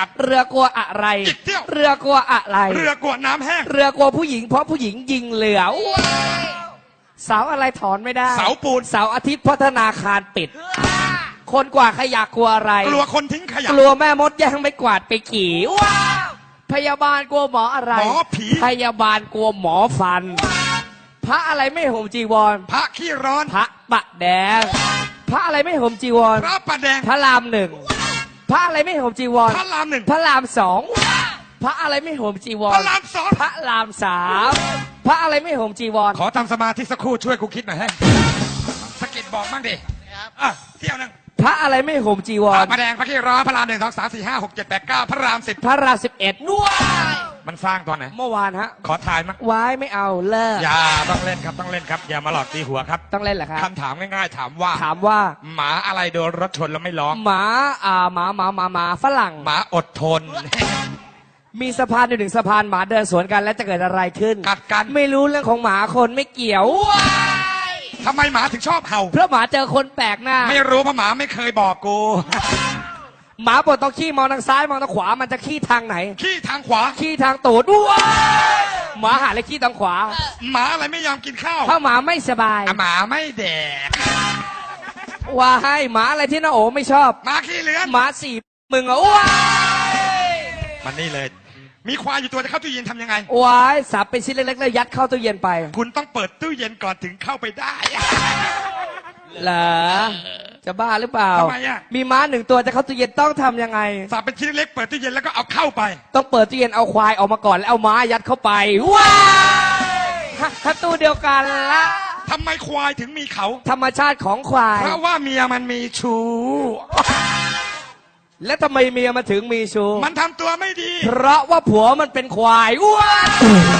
อัดเรือกลัวอะไรอีกเที่ยว เรือกลัวอะไร เรือกวดน้ำแห้ง เรือกลัวผู้หญิงเพราะผู้หญิงยิงเรือว้ายเสาอะไรถอนไม่ได้เสาปูน เสาอาทิตย์เพราะธนาคารปิด คนกว่าขยะกลัวอะไร กลัวคนทิ้งขยะ กลัวแม่มดแย่งไม่กวาดไปขี่ว้าวพยาบาลกลัวหมออะไร หมอผี พยาบาลกลัวหมอฟัน พระอะไรไม่ห่มจีวร พระขี้ร้อน พระปะแดง พระอะไรไม่ห่มจีวร พระประแดง พระรามหนึ่ง พระอะไรไม่ห่มจีวร พระรามหนึ่งพระรามสองพระอะไรไม่ห่มจีวพรระรามสองพระรามสามพระอะไรไม่ห่มจีวร ขอทำสมาธิสักครู่ช่วยกูคิดหน่อยให้สะกิดบอกบ้างดิอะเที่ยวหนึงพระอะไรไม่ห่มจีวพรระประแดงพระขี้ร้อนพระรามหนึ่งสองสามสี่ห้าหกเจ็ดแปดเก้าพระรามสิบพระรามสิบเอ็ดว้าย มันสร้างตอนไหน เมื่อวานฮะขอทายมั้งวายไม่เอาเลิกอย่าต้องเล่นครับต้องเล่นครับ อย่ามาหลอกตีหัวครับต้องเล่นเหรอครับคำถามง่ายๆ ถามว่า ถามว่าหมาอะไรโดนรถชนแล้วไม่ร้อง หมาอ่าหมาหมาหมาหมาฝรั่ง หมาอดทน มีสะพานอยู่หนึ่งสะพานหมาเดินสวนกันแล้วจะเกิดอะไรขึ้นกัดกัน ไม่รู้เรื่องของหมาคนไม่เกี่ยว ทำไมหมาถึงชอบเห่า เพราะหมาเจอคนแปลกหน้า ไม่รู้เพราะหมาไม่เคยบอกกู หมาปวดต้องขี้มองทางซ้ายมองทางขวามันจะขี้ทางไหน ขี้ทางขวา ขี้ทางตูดว้ายหมาหาเลยขี้ทางขวา หมาอะไรไม่ยอมกินข้าวถ้าหมาไม่สบายอะหมาไม่แดกว่าให้หมาอะไรที่น้าโอไม่ชอบหมาขี้เลือนหมาสี่มึงอะว้ายมันนี่เลย มีควายอยู่ตัวจะเข้าตู้เย็นทำยังไงว้ายสับเป็นชิ้นเล็กๆแล้วยัดเข้าตู้เย็นไป คุณต้องเปิดตู้เย็นก่อนถึงเข้าไปได้เหรอ จะบ้าหรือเปล่า ทำไมอะ มีม้าหนึ่งตัวจะเข้าตู้เย็นต้องทำยังไง สับเป็นชิ้นเล็กๆเปิดตู้เย็นแล้วก็เอาเข้าไป ต้องเปิดตู้เย็นเอาควายออกมาก่อนแล้วเอาม้ายัดเข้าไปว้ายฮะฮะตู้เดียวกันละทำไมควายถึงมีเขา ธรรมชาติของควาย เพราะว่าเมียมันมีชู้ และทำไมเมียมาถึงมีชูมันทำตัวไม่ดี เพราะว่าผัวมันเป็นควายว้าย